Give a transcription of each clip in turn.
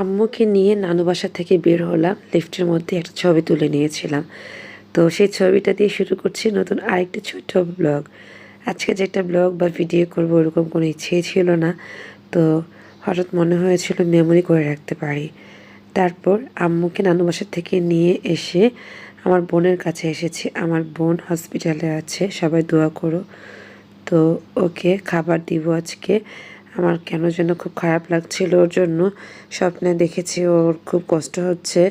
আম্মুকে নিয়ে নানু বাসা থেকে বের হলাম। লিফটের মধ্যে একটা ছবি তুলে নিয়েছিলাম। তো সেই ছবিটা দিয়ে শুরু করছি নতুন আরেকটি ছোট্ট ব্লগ। আজকে যে একটা ব্লগ বা ভিডিও করব ওরকম কোনো ইচ্ছেই ছিল না। তো হঠাৎ মনে হয়েছিল মেমোরি করে রাখতে পারি। তারপর আম্মুকে নানু বাসা থেকে নিয়ে এসে আমার বোনের কাছে এসেছি। আমার বোন হসপিটালে আছে, সবাই দোয়া করো। তো ওকে খাবার দিব আজকে। আমার কেন যেন খুব খারাপ লাগছিল ওর জন্য। স্বপ্নে দেখেছি ওর খুব কষ্ট হচ্ছে।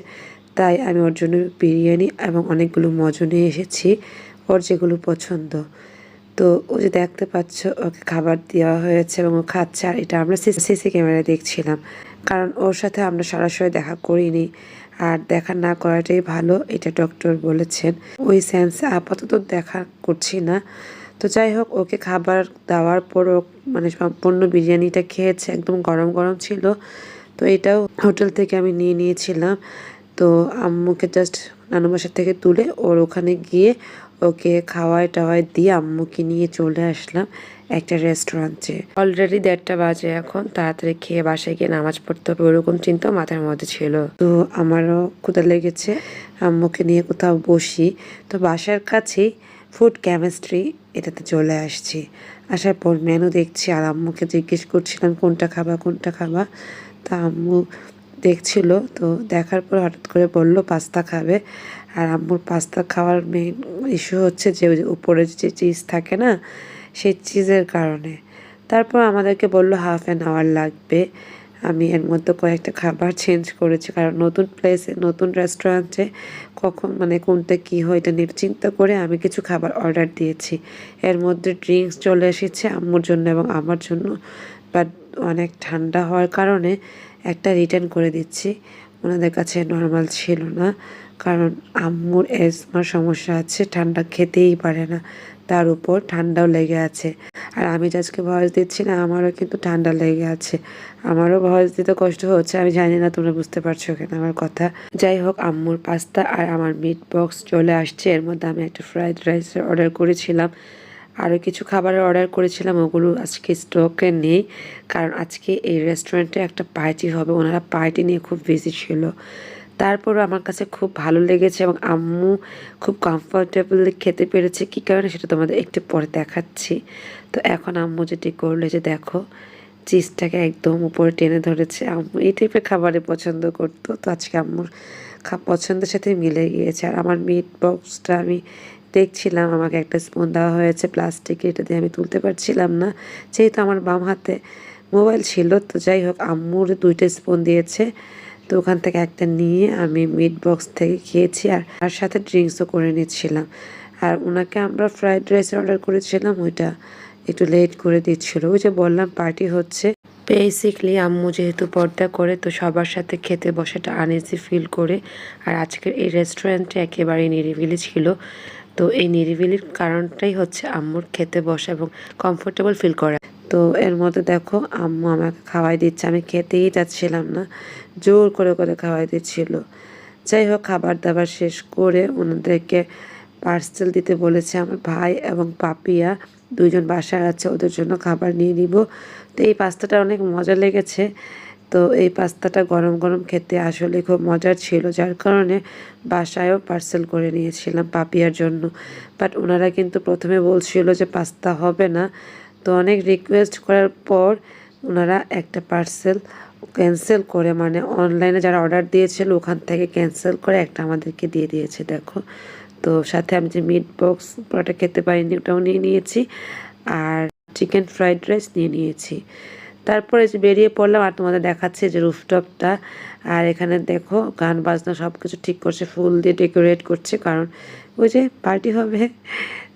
তাই আমি ওর জন্য বিরিয়ানি এবং অনেকগুলো মজু নিয়ে এসেছি, ওর যেগুলো পছন্দ। তো ও যে দেখতে পাচ্ছ, ওকে খাবার দেওয়া হয়েছে এবং ও খাচ্ছে আর এটা আমরা সিসি ক্যামেরায় দেখছিলাম। কারণ ওর সাথে আমরা সরাসরি দেখা করিনি আর দেখা না করাটাই ভালো, এটা ডক্টর বলেছেন। ওই সেন্সে আপাতত দেখা করছি না। তো যাই হোক, ওকে খাবার দেওয়ার পর মানে সম্পূর্ণ বিরিয়ানিটা খেয়েছে, একদম গরম গরম ছিল। তো এটাও হোটেল থেকে আমি নিয়ে নিয়েছিলাম। তো আম্মুকে জাস্ট নানু বাসার থেকে তুলে ওর ওখানে গিয়ে ওকে খাওয়াই টাওয়াই দিয়ে আম্মুকে নিয়ে চলে আসলাম একটা রেস্টুরেন্টে অলরেডি দেড়টা বাজে এখন, তাড়াতাড়ি খেয়ে বাসায় গিয়ে নামাজ পড়তে হবে ওরকম চিন্তা মাথার মধ্যে ছিল। তো আমারও ক্ষুদা লেগেছে, আম্মুকে নিয়ে কোথাও বসি। তো বাসার কাছেই ফুড কেমিস্ট্রি এটাতে চলে আসছি। আসার পর মেনু দেখছি আর আম্মুকে জিজ্ঞেস করছিলাম, কোনটা খাবা কোনটা খাবা? তা আম্মু দেখছিল, তো দেখার পর হঠাৎ করে বলল, পাস্তা খাবে। আর আম্মুর পাস্তা খাওয়ার মেইন ইস্যু হচ্ছে যে উপরে যে চিজ থাকে না, সেই চিজের কারণে। তারপর আমাদেরকে বলল হাফ অ্যান আওয়ার লাগবে। আমি এর মধ্যে কয়েকটা খাবার চেঞ্জ করেছি। কারণ নতুন প্লেসে নতুন রেস্টুরেন্টে কখন মানে কোনটা কী হয় এটা নিয়ে চিন্তা করে আমি কিছু খাবার অর্ডার দিয়েছি। এর মধ্যে ড্রিঙ্কস চলে এসেছে আম্মুর জন্য এবং আমার জন্য। বাট অনেক ঠান্ডা হওয়ার কারণে একটা রিটার্ন করে দিচ্ছি। ওনাদের কাছে নর্মাল ছিল না। কারণ আম্মুর এজমার সমস্যা আছে, ঠান্ডা খেতেই পারে না। তার উপর ঠান্ডাও লেগে আছে। আর আমি যে আজকে ভয়েস দিচ্ছি না, আমারও কিন্তু ঠান্ডা লেগে আছে। আমারও ভয়েস দিতে কষ্ট হচ্ছে, আমি জানি না তোমরা বুঝতে পারছ কেন আমার কথা। যাই হোক, আম্মুর পাস্তা আর আমার মিট বক্স চলে আসছে। এর মধ্যে আমি একটা ফ্রাইড রাইস অর্ডার করেছিলাম। আরও কিছু খাবারের অর্ডার করেছিলাম, ওগুলো আজকে স্টকে নেই। কারণ আজকে এই রেস্টুরেন্টে একটা পার্টি হবে। ওনারা পার্টি নিয়ে খুব বিজি ছিল। তারপরও আমার কাছে খুব ভালো লেগেছে এবং আম্মু খুব কমফোর্টেবলি খেতে পেরেছে। কী কারণে? সেটা তোমাদের একটু পরে দেখাচ্ছি। তো এখন আম্মু যেটি করলে, যে দেখো চিজটাকে একদম উপরে টেনে ধরেছে। আম্মু এই টাইপের খাবারে পছন্দ করতো। তো আজকে আম্মুর পছন্দের সাথে মিলে গিয়েছে। আর আমার মিট বক্সটা আমি দেখছিলাম, আমাকে একটা স্পুন দেওয়া হয়েছে প্লাস্টিকের এটা দিয়ে আমি তুলতে পারছিলাম না। যেহেতু আমার বাম হাতে মোবাইল ছিল, তো যাই হোক আম্মুর দুইটা স্পুন দিয়েছে। তো ওখান থেকে একটা নিয়ে আমি মিট বক্স থেকে খেয়েছি আর তার সাথে ড্রিঙ্কসও করে নিচ্ছিলাম। আর ওনাকে আমরা ফ্রাইড রাইস অর্ডার করেছিলাম, ওইটা একটু লেট করে দিচ্ছিল। ওই যে বললাম পার্টি হচ্ছে। বেসিকলি আম্মু যেহেতু পর্দা করে, তো সবার সাথে খেতে বসাটা আনইজি ফিল করে। আর আজকের এই রেস্টুরেন্টে একেবারেই নিরিবিলি ছিল। তো এই নিরিবিলির কারণটাই হচ্ছে আম্মুর খেতে বসা এবং কমফোর্টেবল ফিল করা। তো এর মধ্যে দেখো আম্মু আমাকে খাওয়াই দিচ্ছে। আমি খেতেই যাচ্ছিলাম না, জোর করে করে খাওয়াই দিচ্ছিল। যাই হোক, খাবার দাবার শেষ করে ওনাদেরকে পার্সেল দিতে বলেছে আমার ভাই এবং পাপিয়া। দুইজন বাসায় আছে, ওদের জন্য খাবার নিয়ে নিব। তো এই পাস্তাটা অনেক মজা লেগেছে। তো এই পাস্তাটা গরম গরম খেতে আসলে খুব মজার ছিল, যার কারণে বাসায়ও পার্সেল করে নিয়েছিলাম পাপিয়ার জন্য। বাট ওনারা কিন্তু প্রথমে বলছিল যে পাস্তা হবে না। তো অনেক রিকোয়েস্ট করার পর ওনারা একটা পার্সেল ক্যান্সেল করে মানে অনলাইনে যারা অর্ডার দিয়েছিল ওখান থেকে ক্যান্সেল করে একটা আমাদেরকে দিয়ে দিয়েছে, দেখো। তো সাথে আমি যে মিট বক্স পুরোটা খেতে পারিনি, ওটাও নিয়ে নিয়েছি। আর চিকেন ফ্রাইড রাইস নিয়ে নিয়েছি। তারপরে যে বেরিয়ে পড়লাম, আর তোমাদের দেখাচ্ছে যে রুফটপটা আর এখানে দেখো, গান বাজনা সব কিছু ঠিক করছে, ফুল দিয়ে ডেকোরেট করছে, কারণ ওই যে পার্টি হবে।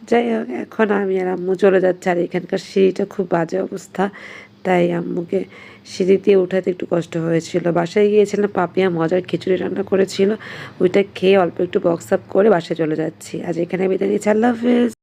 যাই হোক, এখন আমি আর আম্মু চলে যাচ্ছে আর এখানকার সিঁড়িটা খুব বাজে অবস্থা। তাই আম্মুকে সিঁড়ি দিয়ে উঠাতে একটু কষ্ট হয়েছিল। বাসায় গিয়েছিলাম, পাপিয়া মজার খিচুড়ি রান্না করেছিল। ওইটা খেয়ে অল্প একটু বক্স আপ করে বাসায় চলে যাচ্ছি। আজ এখানে বিদায় নিচ্ছি। আল্লাহ হাফেজ।